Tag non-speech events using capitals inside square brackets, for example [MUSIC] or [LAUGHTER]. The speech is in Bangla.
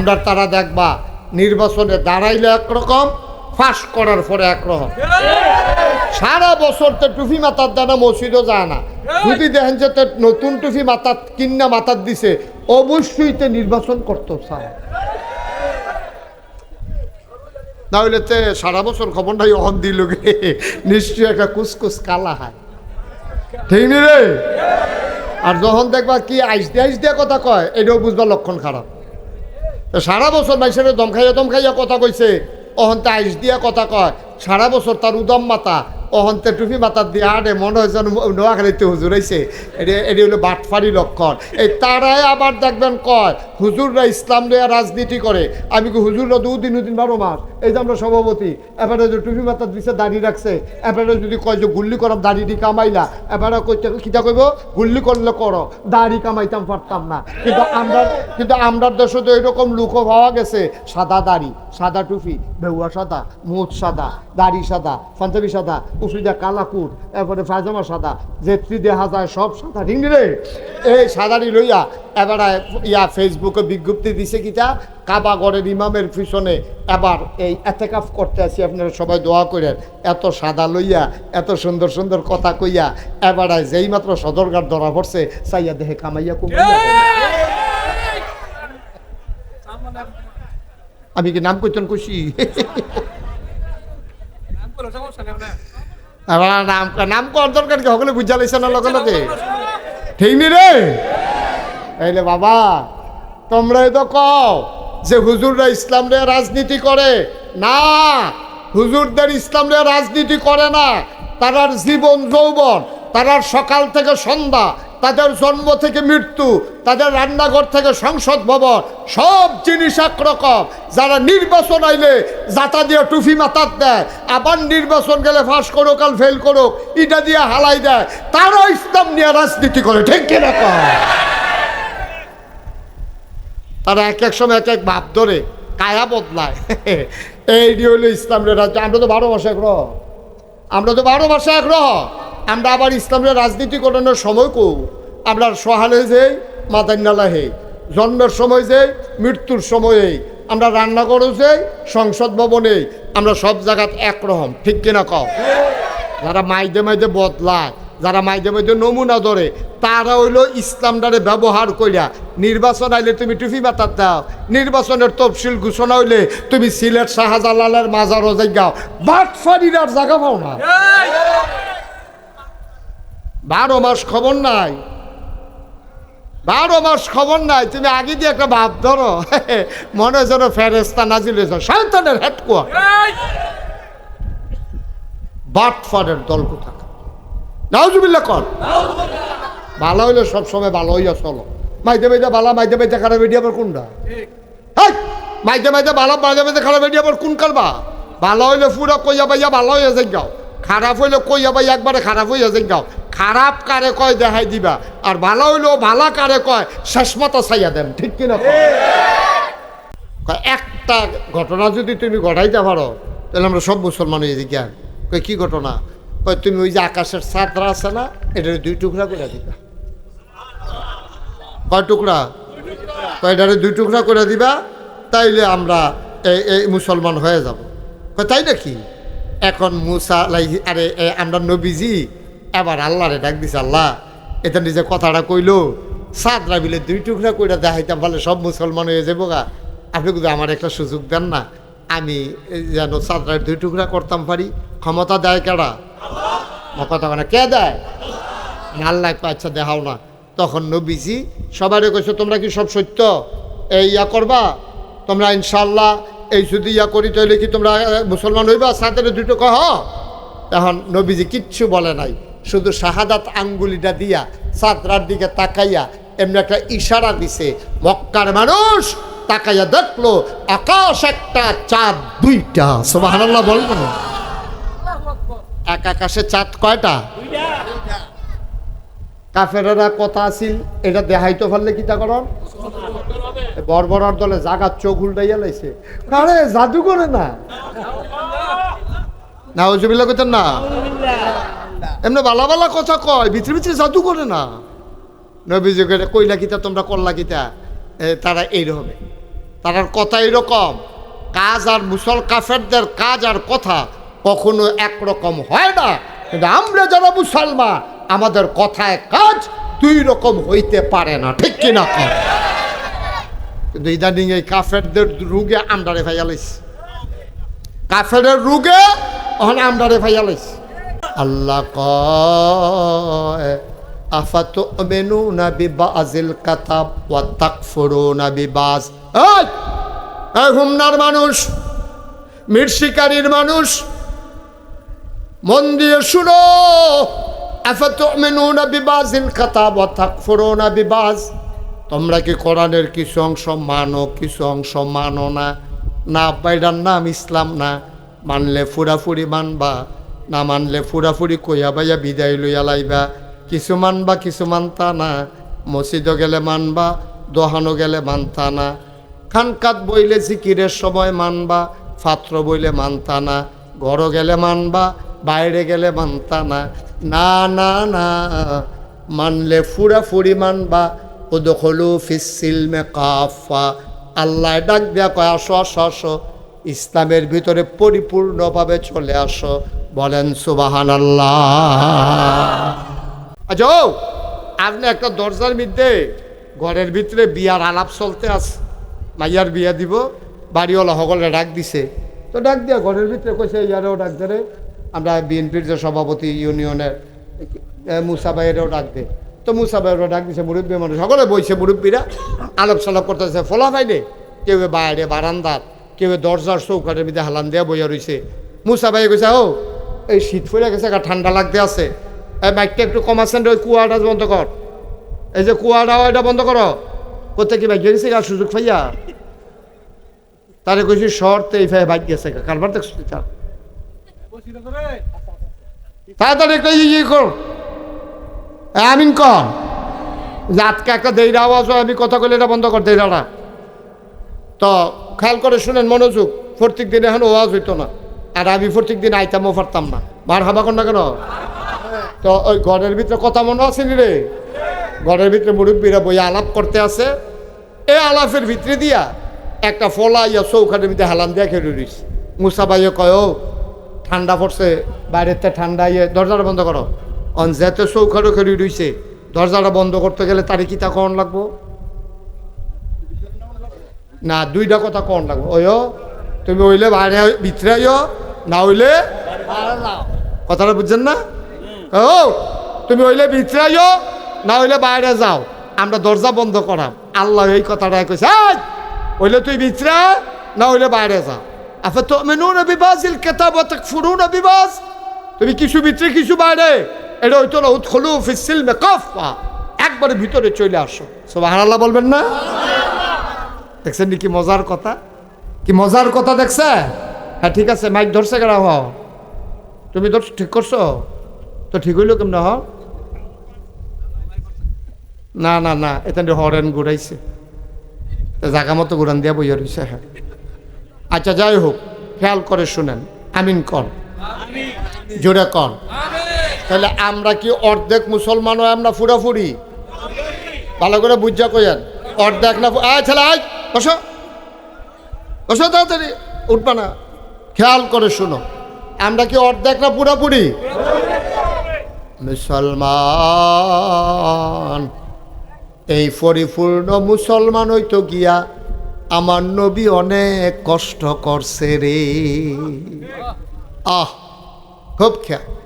আমরা তারা দেখবা, নির্বাচনে দাঁড়াইলে একরকম, ফাঁস করার পরে একরকম। সারা বছর তো টুপি মাথার দানা মসজিদও যায় না। যদি দেখেন যে নতুন টুফি মাথার, কিন্না মাথার দিছে, অবশ্যই তো নির্বাচন করতো চায়। না হইলে তে সারা বছর খবর নাই অহন দিল গে, নিশ্চয়ই একটা কুসকুস কালা হয়। ঠিক নি রে? আর যখন দেখবা কি আইস দিয়ে আইস দিয়ে কথা কয়, এটাও বুঝবা লক্ষণ খারাপ। সারা বছর মানুষের দম খাইয়া দম খাইয়া কথা কইছে, অহন্তে আইস দিয়া কথা কয়। সারা বছর তার উদম মাতা, অহন্তে টুপি মাতার দিয়ে আরে মনে হয় যেন নোয়াখালীতে হুজুর আইছে। এটি এটি হলো বাটফারি লক্ষণ। এই তারাই আবার দেখবেন কয়, হুজুররা ইসলাম নিয়ে রাজনীতি করে। আমি কি হুজুররা দুদিন দুদিন বারো মাস এই যে আমরা সভাপতি, এবারে যে টুপি মাতার দিছে দাঁড়িয়ে রাখছে, এবারে যদি কয় যে গুল্লি করব দাড়ি কামাইলা, এবারে কইতে কিতা কইব? গুল্লি করলে করো, দাড়ি কামাইতাম পারতাম না। কিন্তু আমরা কিন্তু আমরা দেশে তো এরকম লুকো পাওয়া গেছে, সাদা দাড়ি, সাদা টুপি, বেহুয়া সাদা মুখ সাদা, দাড়ি সাদা, পাঞ্জাবি সাদা উফরিদা কালাকুর এরপরে পায়জামা সাদা, জেত্রি দেখা যায়, সব সাদা ঠিক রে। এই সাদারি লইয়া এবারে ইয়া ফেসবুকে বিজ্ঞপ্তি দিছে কিটা? কাবাগরের ইমামের পিছনে এবার এই এতেকাফ করতে আসি আপনারা সবাই দোয়া করেন। এত সাদা লইয়া এত সুন্দর সুন্দর কথা কইয়া এবারে যেই মাত্র সদরঘাট ধরা পড়ছে সাইয়া দেহে কামাইয়া কুমাইয়া আমি কি নাম কইতেন খুশি? নাম নাম কর দরকার কি সকলে বুঝা লাইছে না লগে লগে? ঠিক নি রে? এইলে বাবা তোমরাই তো কও যে হুজুররা ইসলাম নিয়ে রাজনীতি করে, না, হুজুরদের ইসলাম নিয়ে রাজনীতি করে না তারার জীবন যৌবন, তারার সকাল থেকে সন্ধ্যা, তাদের জন্ম থেকে মৃত্যু, তাদের রান্নাঘর থেকে সংসদ ভবন, সব জিনিস একরকম যারা নির্বাচন আইলে যাতা দিয়ে টুফি মাতার দেয়, আবার নির্বাচন গেলে ফাঁস করুক আর ফেল করুক, ইটা দিয়ে হালাই দেয় তারা ইসলাম নিয়ে রাজনীতি করে, ঠিক কিনা কয়? তারা এক এক সময় এক এক ভাব ধরে কায়া বদলায়। [LAUGHS] এই হলো ইসলামের রাজ্য। আমরা তো বারো মাসে গ্রহ আমরা তো বারো মাসে আগ্রহ আমরা আবার ইসলামের রাজনীতি করানোর সময় কো আমরা সহালে যাই মাদান্নালা হে জন্মের সময় যে মৃত্যুর সময়ে আমরা রান্নাঘরও যে সংসদ ভবনে আমরা সব জায়গাত একরকম ঠিক কিনা কও? যারা মাইদে মাইদে বদলায়। যারা মাইদে মাইদে নমুনা ধরে তারা হইল ইসলামটারে ব্যবহার কইরা নির্বাচন আইলে তুমি টুফি মাতার দাও নির্বাচনের তফসিল ঘোষণা হইলে তুমি সিলেট শাহজালালের মাজার হজাই গাও বাটফারির আর জায়গা পাও না। বারো মাস খবর নাই। বারো মাস খবর নাই তুমি আগে দিয়ে একটা ভাব ধরো। [LAUGHS] মনে হয় যেন ফেরেস্তা নাজিল হয়েছে শয়তানের হেডকোয়ার্টার। বাটফারের দল কোথা নাউজুবিল্লা কর। ভালো হইলে সবসময় ভালো হইয়া চলো। মাইতে মাইতে বালা মাইতে মাইতে খারাপ বেডি আবার কোনটা! মাইতে মাইতে বালা মাইতে মাইতে খারাপ বেডি আবার কোন কারবা ভালো হইলে পুরো কইয়া বাইয়া ভালো হইয়া যাই গাও খারাপ হইলে কইয়া বাইয়া একবারে খারাপ হইয়া যাই গাও খারাপ কারে কয় দেখাই দিবা আর ভালো হইলেও ভালা কারে কয় শেষ শেষমাতা চাইয়া দেন ঠিক কিনা একটা ঘটনা যদি তুমি ঘটাইতে পারো তাহলে আমরা সব মুসলমান হয়ে যাই কি ঘটনা? কয়, তুমি ওই যে আকাশের ছাত্রা আছে না এটা দুই টুকরা করে দিবা। কয় টুকরা? এটারে দুই টুকরা করে দিবা, তাইলে আমরা এই মুসলমান হয়ে যাব। তাই নাকি? এখন মুসা লাই আরে আমরা নবীজি, এবার আল্লাহরে ডাক দিছে, আল্লাহ, এটা নিজে কথাটা কইলো সাদরা বিলে দুই টুকরা কইরা দেখাইতাম, বলে সব মুসলমান হয়ে যাব গা। আপনি কিন্তু আমার একটা সুযোগ দেন না, আমি যেন সাদরার দুই টুকরা করতাম পারি। ক্ষমতা দেয় কেডা কথা মানে কে দেয়? আল্লাহ আচ্ছা দেখাও না। তখন নবীজি সবারই কইছে, তোমরা কি সব সত্য? এই ইয়া করবা? তোমরা ইনশাল্লাহ এই যদি ইয়া করি তাহলে কি তোমরা মুসলমান হইবা? সাথে দুটো কহ। এখন নবীজি কিচ্ছু বলে নাই, শুধু শাহাদাত আঙ্গুলিটা দিয়া সাতরার দিকে তাকাইয়া এমনি একটা ইশারা দিছে। মক্কার মানুষ তাকাইয়া দেখল, আকাশ একটা চাঁদ দুইটা। সুবহানাল্লাহ বলব না এক আকাশে চাঁদ কয়টা? কাফেরেরা কথা আছিল, এটা দেখাইতে পারলে কিতা করন বর্বরার দলে জাগার চোখ উল্টাইয়া লাইছে। আরে, জাদু করে না। না ওজবিল্লা করতেন না? এমনি বালা বালা কথা কয় ভিতরে ভিতরে জাদু করে না। নবীযোগে কইলা কিতা, তোমরা করলা কিতা? তারা এইরকম। তার কথা এরকম কাজ আর মুসল কাফেরদের কাজ আর কথা কখনো একরকম হয় না। কিন্তু আমরা যারা মুসলমান, আমাদের কথায় কাজ দুই রকম হইতে পারে না, ঠিক কিনা কর? কিন্তু ইদানিং এই কাফেরদের রুগে আমদারে ভাইয়ালিস কাফেরের রুগে ওখানে আমদারে ভাইয়ালিস আল্লাহ কয় আফাতু মেনু না বিবাজিল কাতাব ওয়া তাকফুরু না এই হুমনার মানুষ, মির্শিকারীর মানুষ মন দিয়ে শুনো তোমরা কি কোরআনের কিছু অংশ মানো, কিছু অংশ মানো না? না বাইরার নাম ইসলাম না। মানলে ফুরাফুরি মানবা, না মানলে ফুরাফুরি কইয়া বাইয়া বিদায় লইয়া লাইবা। কিছু মানবা, কিছু মানতা না। মসজিদও গেলে মানবা দোহানো গেলে মানতা না। খানকাত বইলে জিকিরের সময় মানবা, ফাত্র বইলে মানতা না। ঘরও গেলে মানবা বাইরে গেলে মানতা না। না না না, মানলে ফুরাফুরি মানবা। উদখলু ফিসিলমে কাফা। আল্লাহ ডাক দেয়া কয়, আসো আসো আসো। ইসলামের ভিতরে পরিপূর্ণভাবে চলে আসো। বলেন সুবাহান আল্লাহ আচ্ছা আপনি একটা দরজার মধ্যে ঘরের ভিতরে বিয়ার আলাপ চলতে আছে। মাইয়ার বিয়া দিব, বাড়িওয়ালা সকলে ডাক দিছে। তো ডাক দিয়া ঘরের ভিতরে কইছে, ইয়ারেও ডাক দে রে। আমরা বিএনপির যে সভাপতি ইউনিয়নের এ, মুসা ভাইয়েরও ডাক দে তো মুসা ভাইয়েরও ডাক দিছে মুরব্বী মানুষ সকলে বইছে মুরব্বীরা আলাপ সালাপ করতেছে ফলা ভাইলে কেউ বাইরে বারান্দার কেউ দরজার চৌকাটের মধ্যে হালান দেয়া বইয়া রইছে। মুসা ভাই কইছে ও এই শীত পড়ে গেছে ঠান্ডা লাগতে আছে। এই বাইকটা একটু কমাচ্ছেন ওই কুয়াটা বন্ধ কর। এই যে কুয়াটা এটা বন্ধ করো। কোথায় কি বাইক গেছে সুযোগ পাইয়া। তারে কইছি শর্তে এই ফাই বাইক গেছে কারবার দেখছ তার তাড়াতাড়ি একটা ইয়ে কর। এ, আমিন একটা দেইরা আওয়াজ হয় আমি কথা কইলে এটা বন্ধ কর দেইরাটা তো খেয়াল করে শুনেন মনোযোগ। প্রত্যেক দিন এখন ওয়াজ হইতো না। আর আমি প্রত্যেক দিন আইতামও পারতাম না। মার হাবা কর না কেন? তো ওই ঘরের ভিতরে কথা মনে আছে নি রে? ঘরের ভিতরে মুরব্বীরা বই আলাপ করতে আছে। এই আলাপের ভিতরে দিয়া একটা ফলা ইয়া চৌখাটের ভিতরে হালান দিয়া খেয়ে রইস। মুসা ভাইয়ে কয় ঠান্ডা পড়ছে বাইরের থেকে ঠান্ডা ইয়ে দরজাটা বন্ধ করো। অন যেতে চৌখাটো খেয়ে রইছে দরজাটা বন্ধ করতে গেলে তারে কি তা কখন লাগবো? না দুইটা কথা কন লাগবে। ওইও তুমি হইলে বাইরে ভিতরে আইও না হইলে কথাটা বুঝছেন না? ও তুমি হইলে ভিতরে আইও না হইলে বাইরে যাও। আমরা দরজা বন্ধ করাম। আল্লাহ এই কথাটা কইছে "এই, হইলে তুই ভিতরে না হইলে বাইরে যাও। তো তুমি কিছু ভিতরে, কিছু বাইরে। এটা হইতো না উৎখলু ফিসিল মে কফা একবারে ভিতরে চলে আসো। সবাই আল্লাহ বলবেন না? দেখছেন কি মজার কথা? কি মজার কথা দেখছে? হ্যাঁ ঠিক আছে, মাইক ধরছে কেন? হ। তুমি ধর ঠিক করছ? তো ঠিক হইল কেমন? হ। না না না এখানে হরেন ঘুরাইছে। জাগা মতো ঘুরান দিয়া বইয়া রয়েছে হ্যাঁ। আচ্ছা যাই হোক, খেয়াল করে শুনেন। আমিন কর জোরে কর তাহলে আমরা কি অর্ধেক মুসলমান হয় আমরা ফুরাফুরি? ভালো করে বুঝা কইেন অর্ধেক না আয় ছেলে, আয়, বসো। বসো তাড়াতাড়ি। উঠবা না। খেয়াল করে শুনো। আমরা কি অর্ধেক না পুরাপুরি মুসলমান। এই পরিপূর্ণ মুসলমান হইতো গিয়া আমার নবী অনেক কষ্ট করছে রে। আহ খুব খেয়াল।